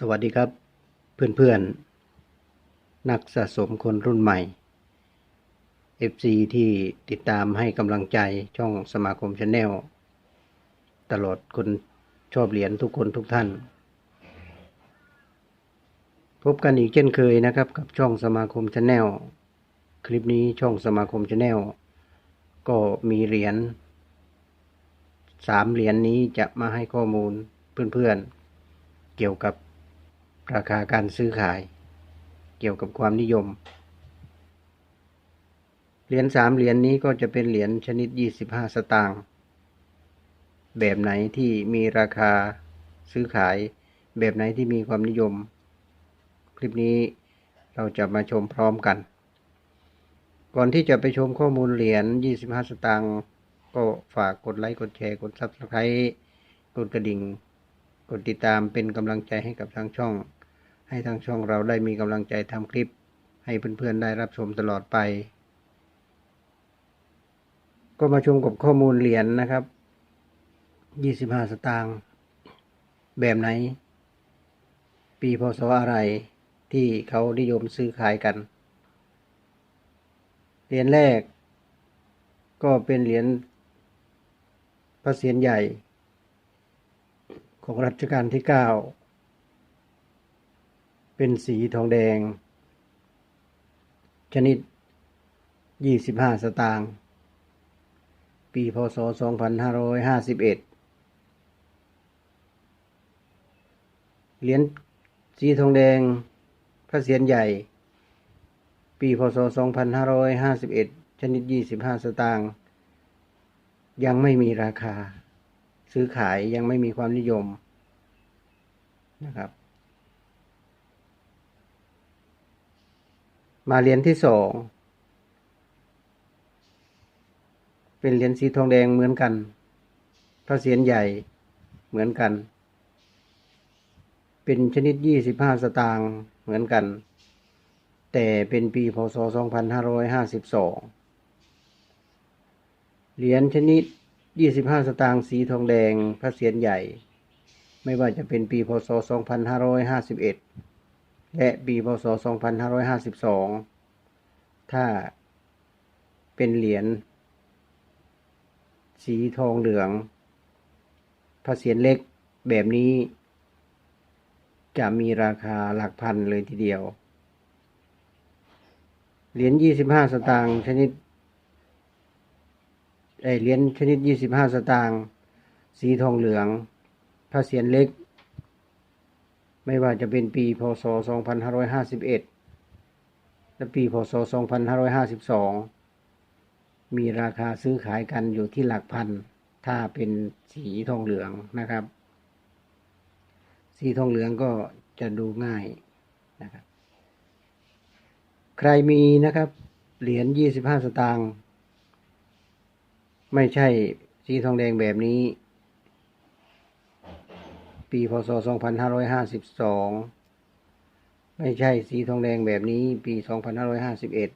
สวัสดีครับเพื่อนๆ นักสะสมคนรุ่นใหม่ FC ที่ติดตามให้กำลังใจช่องสมาคมชาแนลตลอดคนชอบเหรียญทุกคนทุกท่าน พบกันอีกเช่นเคยนะครับกับช่องสมาคมชาแนลคลิปนี้ช่องสมาคมชาแนลก็มีเหรียญสามเหรียญนนี้จะมาให้ข้อมูลเพื่อนๆเกี่ยวกับ ราคาการซื้อขาย เกี่ยวกับความนิยม เหรียญสามเหรียญนี้ก็จะเป็นเหรียญชนิด 25 สตางค์แบบไหนที่มีราคาซื้อขาย แบบไหนที่มีความนิยม คลิปนี้เราจะมาชมพร้อมกัน ก่อนที่จะไปชมข้อมูลเหรียญ 25 สตางค์ก็ฝากกดไลค์ กดแชร์ กด Subscribe กดกระดิ่ง กดติดตามเป็นกำลังใจให้กับทางช่อง ให้ทางช่องเราได้มีกำลังใจทำคลิป ให้เพื่อนๆได้รับชมตลอดไป ก็มาชมกับข้อมูลเหรียญนะครับ25สตางค์แบบไหน ปีพศอะไรที่เขานิยมซื้อขายกัน เหรียญแรก ก็เป็นเหรียญพระเศียรใหญ่ ของรัชกาลที่เก้า เป็นสีทองแดง ชนิด 25 สตางค์ ปีพศ 2551 เหรียญสีทองแดง พระเศียรใหญ่ ปีพศ 2551 ชนิด 25 สตางค์ ยังไม่มีราคา ซื้อขายยังไม่มีความนิยมนะครับ มาเหรียญที่สอง เป็นเหรียญสีทองแดงเหมือนกัน พระเศียรใหญ่เหมือนกัน เป็นชนิด25สตางค์เหมือนกัน แต่เป็นปีพศ2552เหรียญชนิด25สตางค์สีทองแดงพระเศียรใหญ่ ไม่ว่าจะเป็นปีพศ2551 และปีพศ 2552 ถ้าเป็นเหรียญสีทองเหลืองพระเศียรเล็กแบบนี้ จะมีราคาหลักพันเลยทีเดียว เหรียญ 25 สตางค์ชนิดไอเหรียญชนิด 25 สตางค์สีทองเหลืองพระเศียรเล็ก ไม่ว่าจะเป็นปีพศ 2551 และปีพศ 2552 มีราคาซื้อขายกันอยู่ที่หลักพัน ถ้าเป็นสีทองเหลืองนะครับ สีทองเหลืองก็จะดูง่ายนะครับ ใครมีนะครับเหรียญ 25 สตางค์ ไม่ใช่สีทองแดงแบบนี้ ปีพศ 2552 ไม่ใช่สีทองแดงแบบนี้ ปี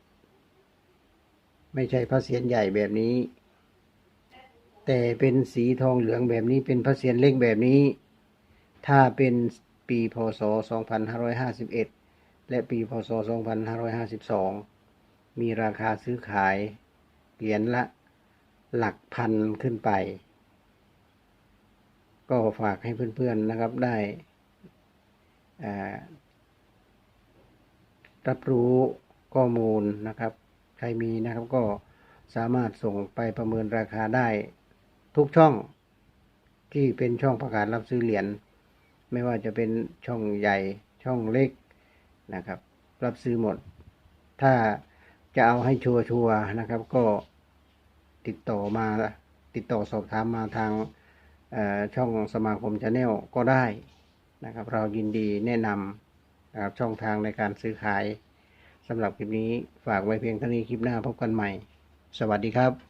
2551 ไม่ใช่พระเศียรใหญ่แบบนี้ แต่เป็นสีทองเหลืองแบบนี้ เป็นพระเศียรเล็กแบบนี้ ถ้าเป็นปีพศ 2551 และปีพศ 2552 มีราคาซื้อขายเหรียญละหลักพันขึ้นไป ก็ฝากให้เพื่อนๆนะครับได้รับรู้ข้อมูลนะครับ ใครมีนะครับก็สามารถส่งไปประเมินราคาได้ทุกช่องที่เป็นช่องประกาศรับซื้อเหรียญไม่ว่าจะเป็นช่องใหญ่ช่องเล็กนะครับ รับซื้อหมด ถ้าจะเอาให้ชัวร์ๆนะครับ ก็ติดต่อมาติดต่อสอบถามมาทาง ช่องสมาคมชาแนลก็ได้นะครับ เรายินดีแนะนำนะครับช่องทางในการซื้อขายสำหรับคลิปนี้ฝากไว้เพียงเท่านี้คลิปหน้าพบกันใหม่ สวัสดีครับ